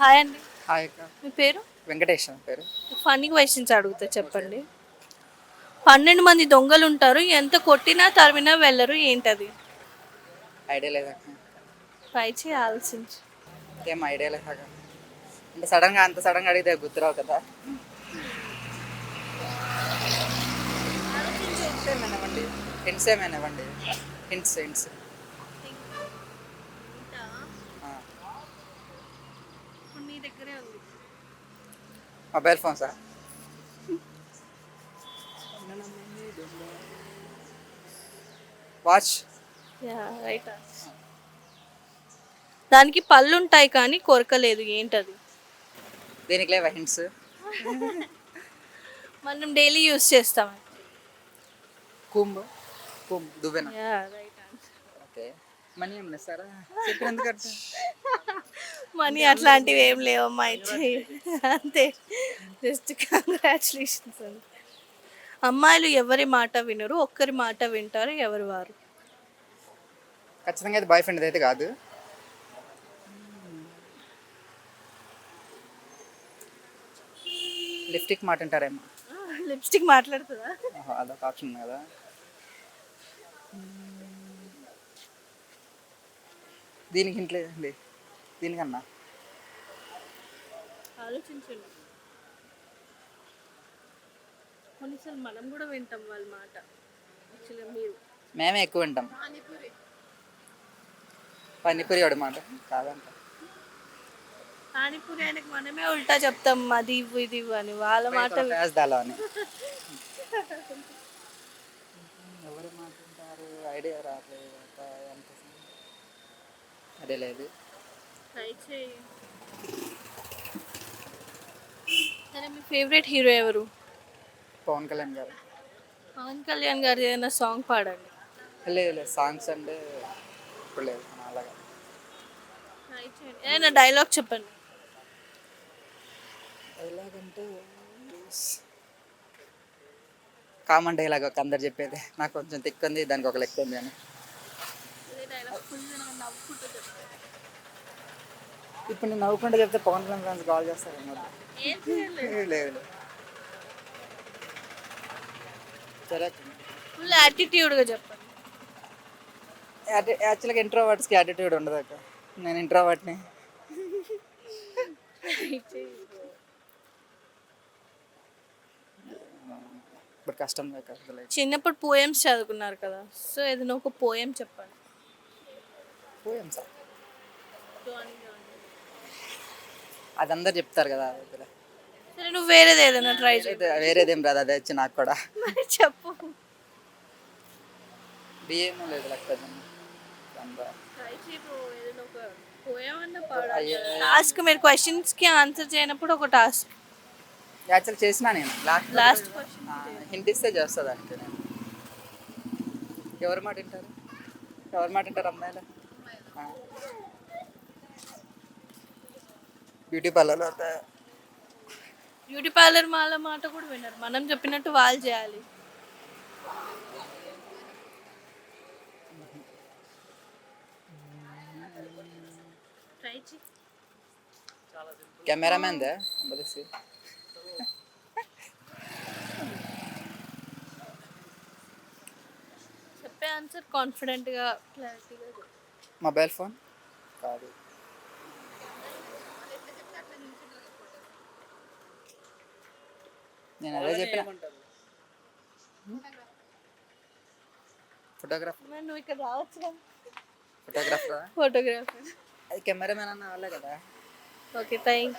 Hi అండి. Hi అక్క. మీ పేరు? వెంకటేష్ నా పేరు. ఫన్నీ క్వశ్చన్స్ అడుగుతా చెప్పండి. పన్నెండు మంది దొంగలు ఉంటారు. ఎంత కొట్టినా తరిమినా వెళ్ళరు. ఏంటది? ఐడియా లేదు ట్రై చేయి ఆలోచించు. ఏం ఐడియా లేదు అంటే సడన్గా అంత సడన్గా అడిగితే గుర్తురావు కదా. హింట్స్ ఏమైనా ఇవ్వండి? హింట్స్ హింట్స్ హింట్స్ నీ దగ్గరే ఉంది. Mobile phone sir. Watch. Right దానికి పళ్ళు ఉంటాయి కానీ కొరకలేదు ఏంటది? దీనికి లేవా హింట్స్? మనం డైలీ యూస్ చేస్తాం. కుంబ్ కుంబ్ దువ్వెన. Right okay. మనీ ఏమన్నా ఇస్తారా చెప్పిన ఎందుకంటే మనీ అట్లాంటివి ఏం లేవమ్మా ఇచ్చి. అంతే. జస్ట్ కంగ్రాచులేషన్స్ అండి. అమ్మాయిలు ఎవరి మాట వినరు ఒక్కరి మాట వింటారు ఎవరు వారు. ఖచ్చితంగా అయితే బాయ్ ఫ్రెండ్ అయితే కాదు. లిప్స్టిక్ మాట అంటారేమో. లిప్స్టిక్ మాట్లాడుతుందా? అదొక ఆప్షన్ కదా. దీనికి ఇంట్లేదండి దీనికన్నా? ఆలోచించండి. కొన్నిసార్లు మనం కూడా వింటాం వాళ్ళ మాట. యాక్చువల్లీ మీరు. మేమే ఎక్కువ వింటాం. పన్నీపూరి వాడి మాట కాదంట. పానీపూరి ఆయనకి మనమే ఉల్టా చెప్తాం అది ఇవ్వు ఇది ఇవ్వు అని వాళ్ళ మాట వి- వేస్దాలో అని. ఎవరు మాట వింటారు? ఐడియా రావట్లేదు. అక్క, ఎంత ఐడియా లేదు. ట్రై చేయి సరే మీ ఫేవరెట్ హీరో ఎవరు? పవన్ కళ్యాణ్ గారు. పవన్ కళ్యాణ్ గారి ఏదైనా సాంగ్ పాడండి. లేదు లేదు. సాంగ్స్ అంటే ఇప్పుడు లేదు. అలాగా ట్రై చేయండి ఏదైనా డైలాగ్ చెప్పండి. ఎలాగంటే కామన్ డైలాగ్ ఒక అందరు చెప్పేది. నాకు కొంచెం తిక్కు ఉంది దానికి ఒక లెక్క ఉంది అని. ఇప్పుడు నేను నవ్వుకుంటూ చెప్తే పవన్ కళ్యాణ్ ఫ్యాన్స్ కాల్ చేస్తారు లేదు. ఫుల్ యాటిట్యూడ్గా చెప్పండి. యాక్చువల్గా ఇంట్రోవర్ట్స్కి యాటిట్యూడ్ ఉండదు అక్క. నేను ఇంట్రోవర్ట్ని ఇప్పుడు కష్టం చిన్నప్పుడు పోయమ్స్ చదువుకున్నారు కదా సో ఏదైనా ఒక పోయం చెప్పండి. పోయాం సార్ అది అందరు చెప్తారు కదా. సరే నువ్వు వేరేది ఏదైనా ట్రై చేయి. వేరేది- రాదు అదే వచ్చి నాకు కూడా. మరి చెప్పు. బియ్యం లేదు టాస్క్ మీరు క్వశ్చన్స్కి ఆన్సర్ చేయనప్పుడు ఒక టాస్క్ యాక్చువల్ చేసినా నేను. లాస్ట్ లాస్ట్ హింట్ ఇస్తే చేస్తుంది అంటే నేను. ఎవరి మాట వింటారు? ఎవరి మాట వింటారు అమ్మాయిలు? బ్యూటీ పార్లర్లో బ్యూటీ పార్లర్ వాళ్ళ మాట కూడా వినరు. మనం చెప్పినట్టు వాళ్ళు చేయాలి. కెమెరామ్యాన్ దే బదిసి చెప్పే ఆన్సర్ కాన్ఫిడెంట్గా క్లారిటీగా మొబైల్ ఫోన్? కాదు. నేను అదే చెప్పిన. ఫోటోగ్రాఫర్ మరి నువ్వు ఇక్కడ రావచ్చు కదా ఫోటోగ్రాఫర్ ఫోటోగ్రాఫర్ అది కెమెరామెన్ అన్న వాళ్ళే కదా. Okay thank